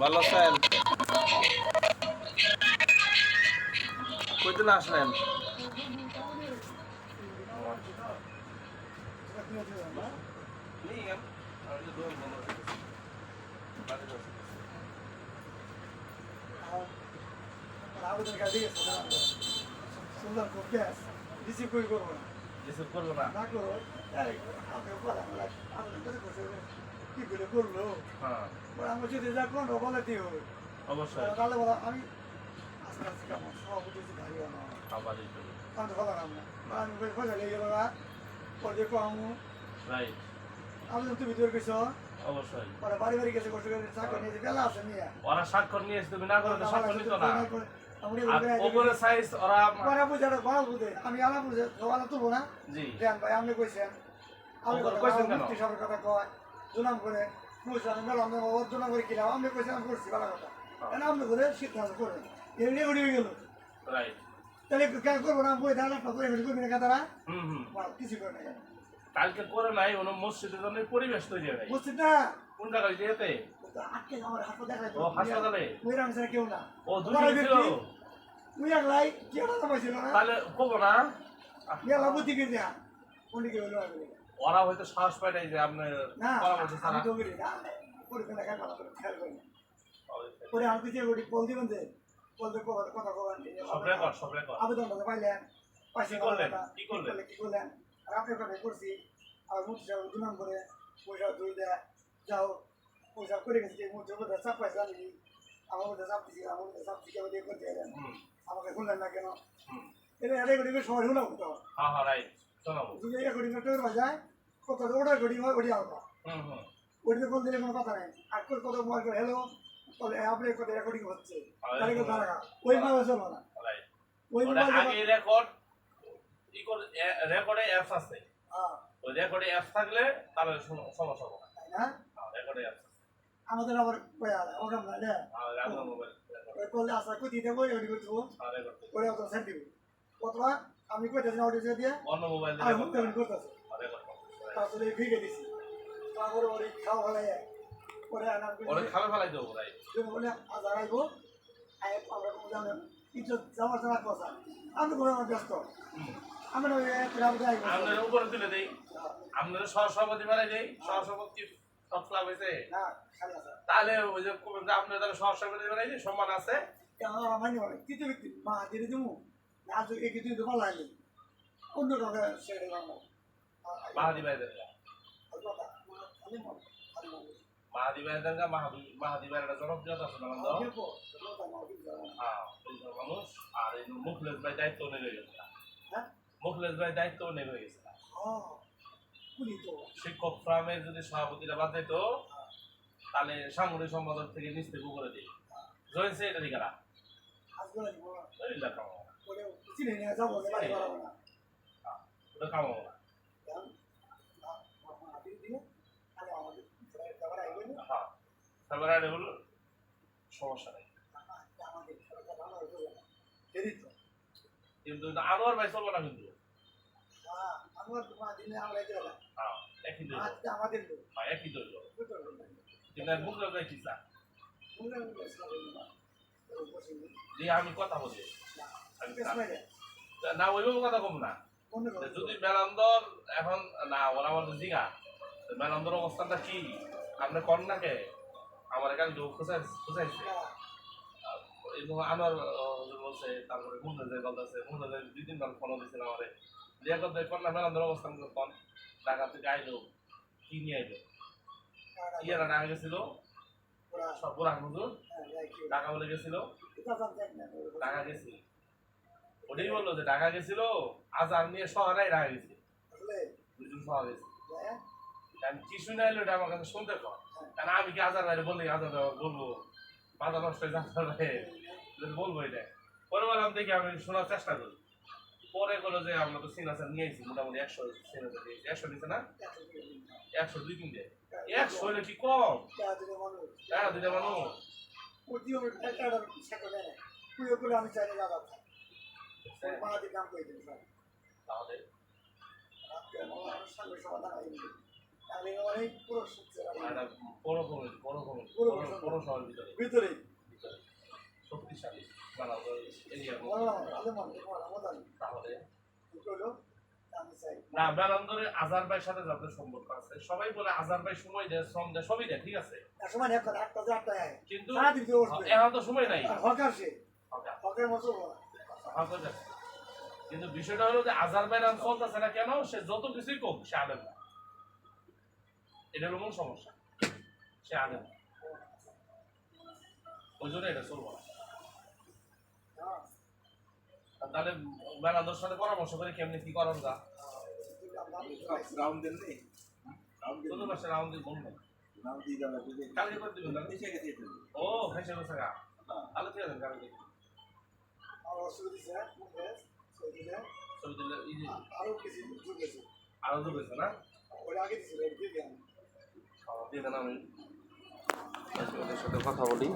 ভালো আছেন? কইদিন আসলেন? রিসিভ করে করব না। রিসিভ করব না। না করো কি করে করল? হ্যাঁ। আমার যদি যা কোনো বলে হবে অবশ্যই। তাহলে বলা আমি আস্তে আস্তে কেমন সভাপতি হচ্ছে ভাই না আবার এই করি আমি তো বলা না আমি বলি খোঁজা লেগে গেল না। পরে কমু রাইট। আমি তো তুমি তোর গেছ। অবশ্যই। পরে বাড়ি বাড়ি গেছে কষ্ট করে চাকরি নিয়েছে বেলা আছে নিয়ে ওরা স্বাক্ষর নিয়ে এসে তুমি না করলে স্বাক্ষর নিত না। ওপরে সাইজ ওরা পরে বুঝে ভালো বুঝে। আমি আলা বুঝে আলা তুলবো না। জি। ভাই আপনি কইছেন। আমি কথা কইছেন কইছেন কেন? মুক্তি কথা কয়। জুলাম করে বুঝছেন আমি মেলাম না ওর জুলাম করে কিলাম আমি কইছেন আমি করছি ভালো কথা। কেন আপনি করে সিদ্ধান্ত করেন এমনি উড়ে গেল। তাহলে কেন করব না? বই দাঁড়া করে করবি না কাতারা কিছু করে না কেন? কালকে করে নাই ওনো মসজিদের জন্য পরিবেশ তৈরি হয় বুঝছি না কোন জায়গায় যেতে? আটকে আমার হাতে দেখাই ও হাসপাতালে? ওই রাম ছাড়া কেউ না। ও বড় ছিল। ওই একলাই কেউ না পাইছিল না তাহলে কব না? মেলা বুদ্ধি কে দেয়া। উনি কেউ না ওরা হয়তো সাহস পায় নাই যে আপনার পরামর্শ ছাড়া তো করি না করে ফেলা কেন ভালো করে খেয়াল করি না পরে আমি কিছু করি বল দিবেন যে বল কথা কথা সব রেকর্ড সব রেকর্ড আবেদন করতে পাইলেন পাশে করলেন? কি করলেন? কি করলেন? আর আপনি কথা করছি আর মুখ সাহেব দু নম্বরে পয়সা দেয়। যাও পয়সা করে গেছি মুখ মধ্যে চাপ পাইছে আমি। আমার মধ্যে চাপ দিছি আমার মধ্যে চাপ দিকে দিয়ে করতে এলেন। আমাকে শুনলেন না কেন? এটা এটা করি সবাই শুনলাম তো। হ্যাঁ হ্যাঁ রাইট শোনাবো। যদি এটা করি না বাজায় কত ওটা করি হয় ওটি ওটিতে বল দিলে কোনো কথা নেই। আর কত কত মোবাইল করে হ্যালো বলে আপনি কত রেকর্ডিং হচ্ছে তাহলে কেউ দাঁড়া ওই মাল চলো না ওই ওটা মোবাইল আগে রেকর্ড ই করে রেকর্ডে অ্যাপস আছে। হ্যাঁ। ওই রেকর্ডে অ্যাপস থাকলে তাহলে শোনো- সমস্যা হবে না। তাই না? রেকর্ডে অ্যাপস আছে। আমাদের আবার ওরকম না রে মোবাইল রেকর্ড ওই করলে আশা কই দিতে বই ওই করতে ওরে অত সেট দিব। অথবা আমি কইতেছি ওটি দিয়ে। অন্য মোবাইল করতেছে। তারপরে ভিগে দিছি। তারপরে ওরে খাওয়া ফেলাই পরে আনার ওরে খাবে ফেলাই দেবো তুমি বলে আজার আইব আই আমরা কোনো জানো কিছু যাওয়ার জানা কথা। আমি কোনো আমার ব্যস্ত। হুম আমি না প্রাইভেট আইব আপনার উপরে তুলে দেই। আপনার সহসভাপতি বানাই দেই। সহসভাপতি সব ক্লাব হয়েছে? তাহলে ওই যে আপনার তাহলে সহসভাপতি বানাই দিই সম্মান আছে? আমার বলে তৃতীয় ব্যক্তি মা দিয়ে দিমু? না আজ এই কিছু তো লাগে। অন্য কাউকে ছেড়ে মনে মনে হ্যাঁ দায়িত্ব হয়ে গেছে হ্যাঁ হয়ে গেছে হ্যাঁ শিক্ষক ফার্মের যদি সভাপতিরা বাদ দিত তাহলে সাংগঠনিক সম্পাদক থেকে নিচ করে দিই জয়েন সেক্রেটারি কারা আজকে দিব ওই লেখা মামা। বলে চিনে নিয়ে যাব বাড়ি বাড়াবো না হ্যাঁ, কামাবো তারপরে আর হলো সমস্যা নেই। কিন্তু আনোয়ার ভাই চলবো না কিন্তু। হ্যাঁ একই দইল হ্যাঁ একই কি চা দিয়ে আমি কথা বলি। না ওইভাবে কথা কম না। যদি মেলান্দর এখন না ওরা আমার জিগা মেলান্দর অবস্থানটা কি? আপনি কন্যাকে আমার এখানে কেউ খুঁজাই খুঁজাইছে। এবং আমার বলছে তারপরে মুন্না যায় বলতেছে মুন্না যায় দুই তিনবার ফোন দিয়েছিল আমারে। যে করতে কন্যা মেলান্দর অবস্থান কন ঢাকা থেকে আইলো কি নিয়ে আইলো? ইয়ারা ঢাকা গেছিল? সব বুড়ান হুজুর। ঢাকা বলে গেছিল? ঢাকা গেছিল ওটাই বলল যে ঢাকা গেছিল আজার নিয়ে শহরে ঢাকা গেছে। দুজন শহর গেছে। আমি কি শুনে এলো এটা আমার কাছে শুনতে কম কারণ আমি কি আজার বাইরে বললি আজার বাইরে বলব মাথা নষ্ট হয়ে যাচ্ছে বাইরে বলব এটা। পরে বললাম দেখি আমি শোনার চেষ্টা করি। পরে বলো যে আমরা তো সিনাসার নিয়ে এসেছি মোটামুটি একশো সিনাসার দিয়েছি একশো নিচ্ছে না? একশো দুই তিন দেয় একশো হলে কি কম? হ্যাঁ দুইটা মানুষ। আমি চাইলে লাগাব। তাহলে? সমাধান হয়ে অনেক পুরো বড় বড় বড় ভিতরে। ভিতরে। শক্তিশালী না আজার ভাইয়ের সাথে যাদের সম্পর্ক আছে সবাই বলে আজার ভাই সময় দেয় শ্রম দেয় সবই দেয় ঠিক আছে? সময় কিন্তু এখন তো সময় নাই। হকার সে হকের মতো কিন্তু বিষয়টা হলো যে আজার ভাইয়ের চলতেছে না কেন সে যত কিছুই কোক সে আলেম না। এটা হলো মূল সমস্যা সে না। ওই জন্য এটা চলবো না। তাহলে বেলান্দর সাথে পরামর্শ করে কেমনি কি করার যা। রাউন্ড দেন নেই রাউন্ড মাসে রাউন্ড দিয়ে দিয়ে গেল কালকে করে দিবেন গেছে ও হেসে গেছে গা। তাহলে ঠিক আছে কালকে আরও কিছু আরও না? ওটা আগে দিছিল দিয়ে দিলাম দিয়ে দেন আমি। ওদের সাথে কথা বলি।